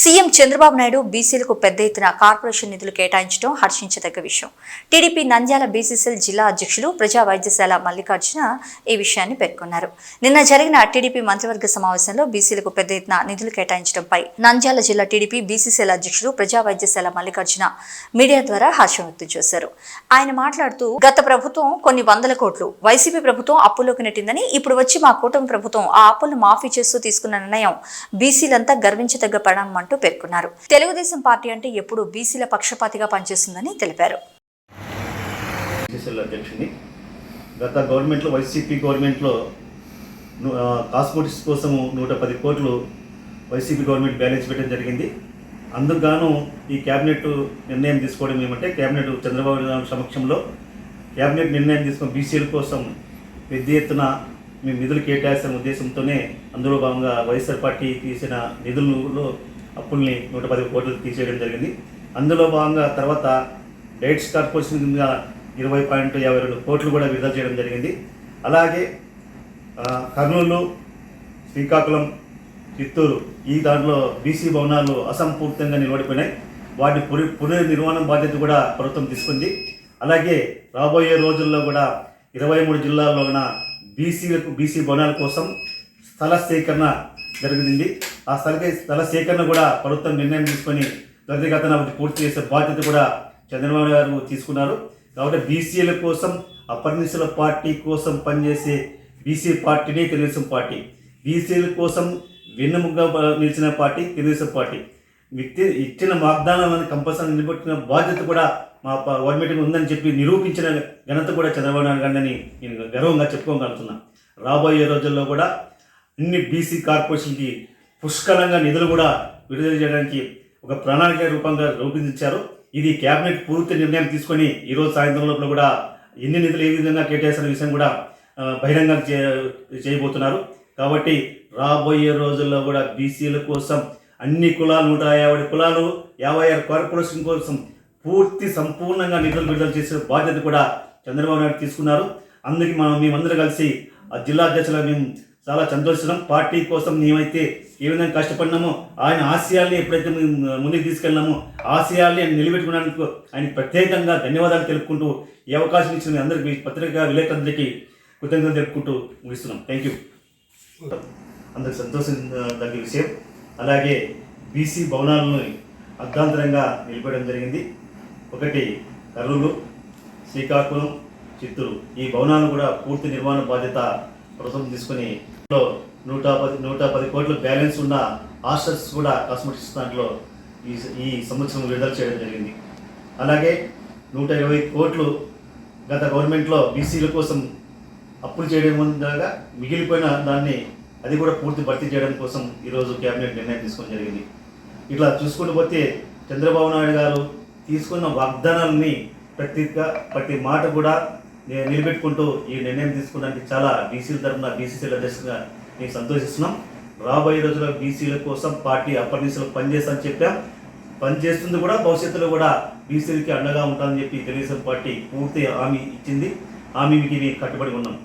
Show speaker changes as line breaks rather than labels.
CM Chandrababu Naidu బీసీలకు పెద్ద ఎత్తున కార్పొరేషన్ నిధులు కేటాయించడం హర్షించదగ్గ విషయం. టీడీపీ నంద్యాల బీసీసీఎల్ జిల్లా అధ్యక్షులు ప్రజా వైద్యశాల మల్లికార్జున ఈ విషయాన్ని పేర్కొన్నారు. నిన్న జరిగిన టీడీపీ మంత్రివర్గ సమావేశంలో బీసీలకు పెద్ద ఎత్తున నిధులు కేటాయించడంపై నంద్యాల జిల్లా టీడీపీ బీసీసీఎల్ అధ్యక్షులు ప్రజా వైద్యశాల మల్లికార్జున మీడియా ద్వారా హర్షం వ్యక్తం చేశారు. ఆయన మాట్లాడుతూ గత ప్రభుత్వం కొన్ని వందల కోట్లు వైసీపీ ప్రభుత్వం అప్పుల్లోకి నెట్టిందని ఇప్పుడు వచ్చి మా కూటమి ప్రభుత్వం ఆ అప్పులను మాఫీ చేస్తూ తీసుకున్న నిర్ణయం బీసీలంతా గర్వించదగ్గ పరిణామం అంటూ పేర్కొన్నారు. తెలుగుదేశం పార్టీ అంటే ఎప్పుడు బీసీల పక్షపాతిగా పనిచేస్తుందని తెలిపారు.
అధ్యక్షుడిని గత గవర్నమెంట్లో వైసీపీ గవర్నమెంట్లో కాస్మోటిక్స్ కోసము నూట పది కోట్లు వైసీపీ గవర్నమెంట్ బ్యాలెన్స్ పెట్టడం జరిగింది. అందుకుగాను ఈ క్యాబినెట్ నిర్ణయం తీసుకోవడం ఏమంటే క్యాబినెట్ చంద్రబాబు నాయుడు సమక్షంలో క్యాబినెట్ నిర్ణయం తీసుకున్న బీసీల కోసం పెద్ద ఎత్తున మేము నిధులు కేటాయించిన ఉద్దేశంతోనే అందులో భాగంగా వైఎస్ఆర్ పార్టీ తీసిన నిధులలో అప్పుల్ని నూట పది కోట్లు తీసేయడం జరిగింది. అందులో భాగంగా తర్వాత డైట్స్ కార్పొరేషన్ కింద ఇరవై పాయింట్ యాభై రెండు కోట్లు కూడా విడుదల చేయడం జరిగింది. అలాగే కర్నూలు శ్రీకాకుళం చిత్తూరు ఈ దాంట్లో బీసీ భవనాలు అసంపూర్తంగా నిలబడిపోయినాయి. వాటి పురి పునర్నిర్మాణం బాధ్యత కూడా ప్రభుత్వం తీసుకుంది. అలాగే రాబోయే రోజుల్లో కూడా ఇరవై మూడు జిల్లాల్లో ఉన్న బీసీలకు బీసీ భవనాల కోసం స్థల సేకరణ జరిగింది. ఆ స్థల స్థల సేకరణ కూడా ప్రభుత్వం నిర్ణయం తీసుకొని త్వరితగతన పూర్తి చేసే బాధ్యత కూడా చంద్రబాబు గారు తీసుకున్నారు. కాబట్టి బీసీల కోసం అపర్నిశల పార్టీ కోసం పనిచేసే బీసీ పార్టీనే తెలుగుదేశం పార్టీ. బీసీల కోసం వెన్నుముగ్గా నిలిచిన పార్టీ తెలుగుదేశం పార్టీ. వ్యక్తి ఇచ్చిన వాగ్దానాలను కంపల్సరీ నిలబెట్టిన బాధ్యత కూడా మా గవర్నమెంట్కి ఉందని చెప్పి నిరూపించిన ఘనత కూడా చంద్రబాబు నాయుడు గారిని నేను గర్వంగా చెప్పుకోగలుగుతున్నా. రాబోయే రోజుల్లో కూడా అన్ని బీసీ కార్పొరేషన్కి పుష్కలంగా నిధులు కూడా విడుదల చేయడానికి ఒక ప్రణాళిక రూపంగా రూపొందించారు. ఇది కేబినెట్ పూర్తి నిర్ణయం తీసుకొని ఈరోజు సాయంత్రం లోపల కూడా ఎన్ని నిధులు ఏ విధంగా కేటాయిస్తున్న విషయం కూడా బహిరంగం చే చేయబోతున్నారు. కాబట్టి రాబోయే రోజుల్లో కూడా బీసీల కోసం అన్ని కులాలు నూట యాభై కులాలు యాభై ఆరు కార్పొరేషన్ కోసం పూర్తి సంపూర్ణంగా నిధులు విడుదల చేసే బాధ్యత కూడా చంద్రబాబు నాయుడు తీసుకున్నారు. అందుకే మనం మేమందరం కలిసి ఆ జిల్లా అధ్యక్షుల మేము చాలా సంతోషం పార్టీ కోసం మేమైతే ఏ విధంగా కష్టపడినామో ఆయన ఆశయాల్ని ఎప్పుడైతే ముందుకు తీసుకెళ్ళినామో ఆశయాల్ని ఆయన నిలబెట్టుకున్నందుకు ఆయన ప్రత్యేకంగా ధన్యవాదాలు తెలుపుకుంటూ ఈ అవకాశం ఇచ్చిన మీ అందరికీ పత్రికా విలేకరులందరికీ కృతజ్ఞతలు తెలుపుకుంటూ ముగిస్తున్నాం. థ్యాంక్ యూ అందరికి సంతోషం తగ్గ విషయం. అలాగే బీసీ భవనాలను అర్ధాంతరంగా నిలబడడం జరిగింది. ఒకటి కర్నూలు శ్రీకాకుళం చిత్తూరు. ఈ భవనాలు కూడా పూర్తి నిర్మాణ బాధ్యత ప్రభుత్వం తీసుకుని లో నూట పది నూట పది కోట్ల బ్యాలెన్స్ ఉన్న హాస్టల్స్ కూడా కాస్మెటిక్స్ దాంట్లో ఈ ఈ సంవత్సరం విడుదల చేయడం జరిగింది. అలాగే నూట ఇరవై కోట్లు గత గవర్నమెంట్లో బీసీల కోసం అప్పులు చేయడం ద్వారా మిగిలిపోయిన దాన్ని అది కూడా పూర్తి భర్తీ చేయడం కోసం ఈరోజు కేబినెట్ నిర్ణయం తీసుకోవడం జరిగింది. ఇట్లా చూసుకుంటూ పోతే చంద్రబాబు నాయుడు గారు తీసుకున్న వాగ్దానాలని ప్రతి ప్రతి మాట కూడా నేను నిలబెట్టుకుంటూ ఈ నిర్ణయం తీసుకోవడానికి చాలా బీసీల తరఫున బీసీసీల అధ్యక్షులుగా నేను సంతోషిస్తున్నాం. రాబోయే రోజుల్లో బీసీల కోసం పార్టీ అప్పర్నిసలు పనిచేస్తామని చెప్పాం. పనిచేస్తుంది కూడా భవిష్యత్తులో కూడా బీసీలకి అండగా ఉంటామని చెప్పి తెలుగుదేశం పార్టీ పూర్తి హామీ ఇచ్చింది. హామీకి మేము కట్టుబడి ఉన్నాం.